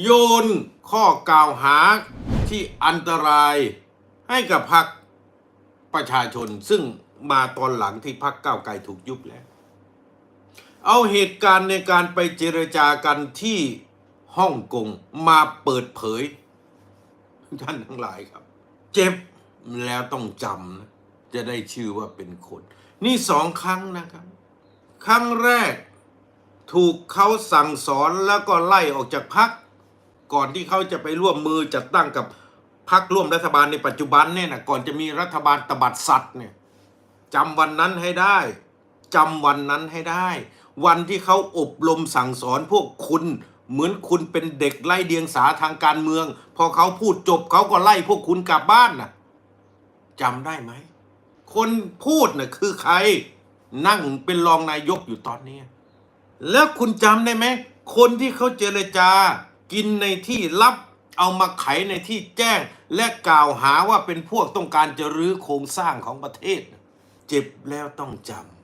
โยนข้อกล่าวหาที่อันตรายให้กับพรรคประชาชน ซึ่งมาตอนหลังที่พรรคก้าวไกลถูกยุบแล้ว เอาเหตุการณ์ในการไปเจรจากันที่ฮ่องกงมาเปิดเผย ท่านทั้งหลายครับ เจ็บแล้วต้องจำนะจะได้ชื่อว่าเป็นคน นี่สองครั้งนะครับ ครั้งแรกถูกเขาสั่งสอนแล้วก็ไล่ออกจากพัก ก่อนที่เขาจะไปร่วมมือจัดตั้งกับพักร่วมรัฐบาลในปัจจุบันเนี่ยนะก่อนจะมีรัฐบาลตบัดสัตว์เนี่ยจำวันนั้นให้ได้จำวันนั้นให้ได้ วันที่เขาอบรมสั่งสอนพวกคุณเหมือนคุณเป็นเด็กไล่เดียงสาทางการเมือง พอเขาพูดจบเขาก็ไล่พวกคุณกลับบ้านน่ะจำได้ไหม คนพูดน่ะคือใคร นั่งเป็นรองนายกอยู่ตอนนี้ แล้วคุณจำได้ไหม คนที่เขาเจรจา กินในที่ลับเอามาไขในที่แจ้ง และกล่าวหาว่าเป็นพวกต้องการจะรื้อโครงสร้างของประเทศ เจ็บแล้วต้องจำ